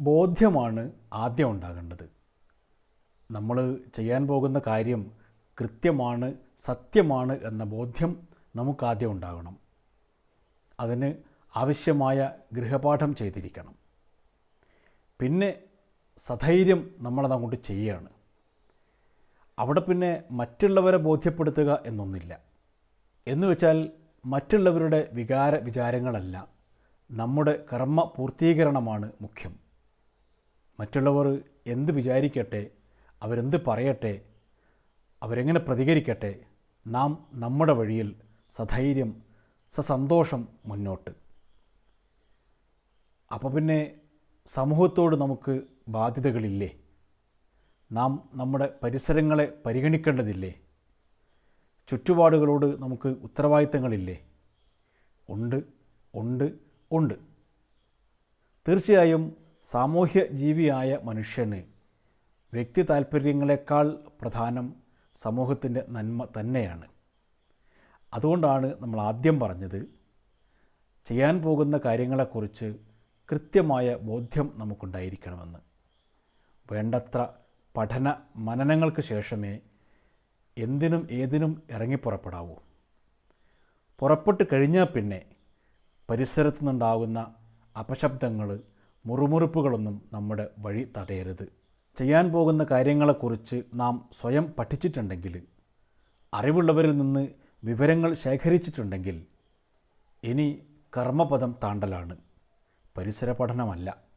ബോധ്യമാണ് ആദ്യം ഉണ്ടാകേണ്ടത്. നമ്മൾ ചെയ്യാൻ പോകുന്ന കാര്യം കൃത്യമാണ് സത്യമാണ് എന്ന ബോധ്യം നമുക്കാദ്യം ഉണ്ടാകണം. അതിന് ആവശ്യമായ ഗൃഹപാഠം ചെയ്തിരിക്കണം. പിന്നെ സധൈര്യം നമ്മളതങ്ങോട്ട് ചെയ്യുകയാണ് അവിടെ പിന്നെ മറ്റുള്ളവരെ ബോധ്യപ്പെടുത്തുക എന്നൊന്നില്ല. എന്ന് വെച്ചാൽ മറ്റുള്ളവരുടെ വികാര വിചാരങ്ങളല്ല നമ്മുടെ കർമ്മ പൂർത്തീകരണമാണ് മുഖ്യം. മറ്റുള്ളവർ എന്ത് വിചാരിക്കട്ടെ അവരെന്ത് പറയട്ടെ അവരെങ്ങനെ പ്രതികരിക്കട്ടെ നാം നമ്മുടെ വഴിയിൽ സധൈര്യം സസന്തോഷം മുന്നോട്ട്. അപ്പോൾ പിന്നെ സമൂഹത്തോട് നമുക്ക് ബാധ്യതകളില്ലേ? നാം നമ്മുടെ പരിസരങ്ങളെ പരിഗണിക്കേണ്ടതില്ലേ? ചുറ്റുപാടുകളോട് നമുക്ക് ഉത്തരവാദിത്തങ്ങളില്ലേ? ഉണ്ട് ഉണ്ട് ഉണ്ട്. തീർച്ചയായും സാമൂഹ്യ ജീവിയായ മനുഷ്യന് വ്യക്തി താൽപ്പര്യങ്ങളെക്കാൾ പ്രധാനം സമൂഹത്തിന്റെ നന്മ തന്നെയാണ്. അതുകൊണ്ടാണ് നമ്മൾ ആദ്യം പറഞ്ഞത് ചെയ്യാൻ പോകുന്ന കാര്യങ്ങളെക്കുറിച്ച് കൃത്യമായ ബോധ്യം നമുക്കുണ്ടായിരിക്കണമെന്ന്. വേണ്ടത്ര പഠന മനനങ്ങൾക്ക് ശേഷമേ എന്തിനും ഏതിനും ഇറങ്ങിപ്പുറപ്പെടാവൂ. പുറപ്പെട്ട് കഴിഞ്ഞാൽ പിന്നെ പരിസരത്തു നിന്നുണ്ടാകുന്ന അപശബ്ദങ്ങൾ മുറുമുറുപ്പുകളൊന്നും നമ്മുടെ വഴി തടയരുത്. ചെയ്യാൻ പോകുന്ന കാര്യങ്ങളെക്കുറിച്ച് നാം സ്വയം പഠിച്ചിട്ടുണ്ടെങ്കിൽ അറിവുള്ളവരിൽ നിന്ന് വിവരങ്ങൾ ശേഖരിച്ചിട്ടുണ്ടെങ്കിൽ ഇനി കർമ്മപദം താണ്ടലാണ്. പരിസര പഠനമല്ല